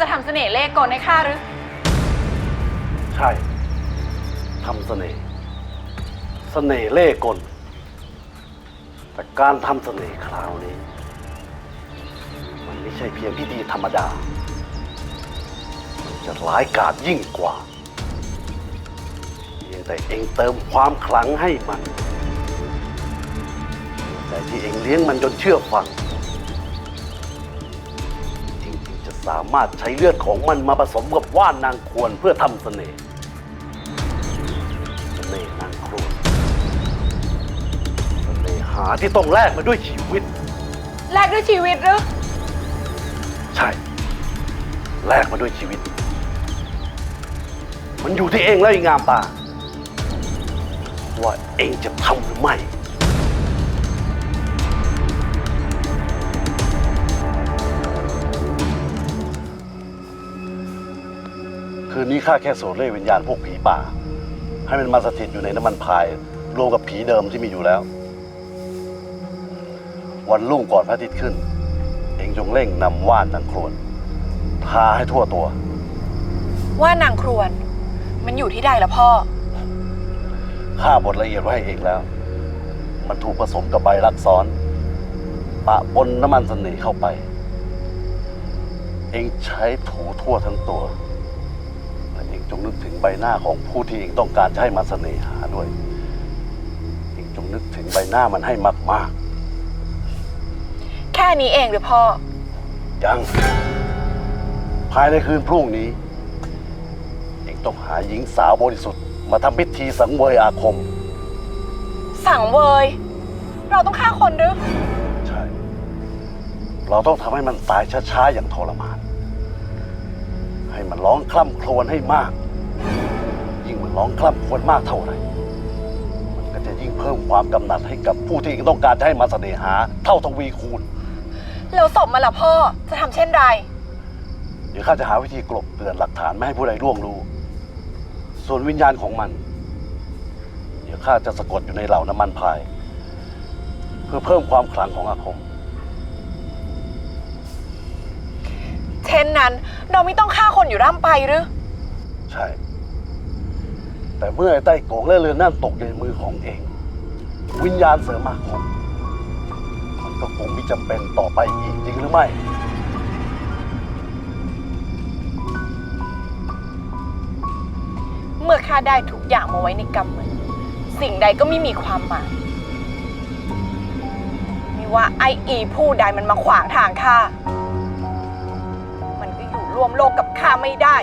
จะทำเสน่ห์เล่กลให้ข้าหรือ ใช่ทำเสน่ห์เสน่ห์เล่ห์กล แต่การทำเสน่ห์คราวนี้ มันไม่ใช่เพียงพิธีธรรมดา มันจะร้ายกาจยิ่งกว่าเพียงแต่เองเติมความขลังให้มัน แต่ที่เองเลี้ยงมันจนเชื่อฟัง สามารถใช้เลือดของมันมาผสมกับว่านนางควรเพื่อทำเสน่ห์เสน่ห์นางครวนเสน่หาที่ต้องแลกมาด้วยชีวิต แลกด้วยชีวิตหรือ ใช่ แลกมาด้วยชีวิต มันอยู่ที่เองแล้วไอ้งามตาว่าเองจะทำหรือไม่ คืนนี้ข้าแค่โสดเล่วิญญาณพวกผีป่า ให้มันมาสถิตอยู่ในน้ำมันพาย รวมกับผีเดิมที่มีอยู่แล้ว วันรุ่งก่อนพระอาทิตย์ขึ้น เองจงเร่งนำว่านนางโครวนทาให้ทั่วตัว ว่านางครวน มันอยู่ที่ใดละพ่อ ข้าบทละเอียดไว้ให้เองแล้ว มันถูกผสมกับใบรักซ้อน ปะปนน้ำมันเสน่ห์เข้าไป เองใช้ถูทั่วทั้งตัว ใบหน้าของผู้ที่เองต้องการจะให้มาเสน่หาด้วย เองจงนึกถึงใบหน้ามันให้มากแค่นี้เองหรือพ่อ ๆยังภายในคืนพรุ่งนี้ เองต้องหาหญิงสาวบริสุทธิ์มาทำพิธีสังเวยอาคม สั่งเวย เราต้องฆ่าคนหรือ ใช่ เราต้องทำให้มันตายช้าๆอย่างทรมาน ให้มันร้องคล่ำครวญให้มากยิ่งมัน ร้องคล่ำครวญมากเท่าไหร่ มันก็จะยิ่งเพิ่มความกำหนัดให้กับผู้ที่ต้องการจะให้มาเสน่หาเท่าทวีคูณ แล้วศพมันล่ะพ่อจะทำเช่นไร เดี๋ยวข้าจะหาวิธีกลบเกลื่อนหลักฐานไม่ให้ผู้ใดร่วงรู้ ส่วนวิญญาณของมัน เดี๋ยวข้าจะสะกดอยู่ในเหล่าน้ำมันพาย เพื่อเพิ่มความขลังของอาคม เช่นนั้น เราไม่ต้องฆ่าคนอยู่ร่ำไปหรือ ใช่ แต่เมื่อไอ้ใต้โกงและเรือนนั่นตกในมือของเอง วิญญาณเสริมอาคมมันก็คงไม่จำเป็นต่อไปอีกจริงหรือไม่ เมื่อข้าได้ทุกอย่างมาไว้ในกำมือ สิ่งใดก็ไม่มีความหมายไม่ว่าไออีผู้ใดมันมาขวางทางข้า มันก็อยู่ร่วมโลกกับข้าไม่ได้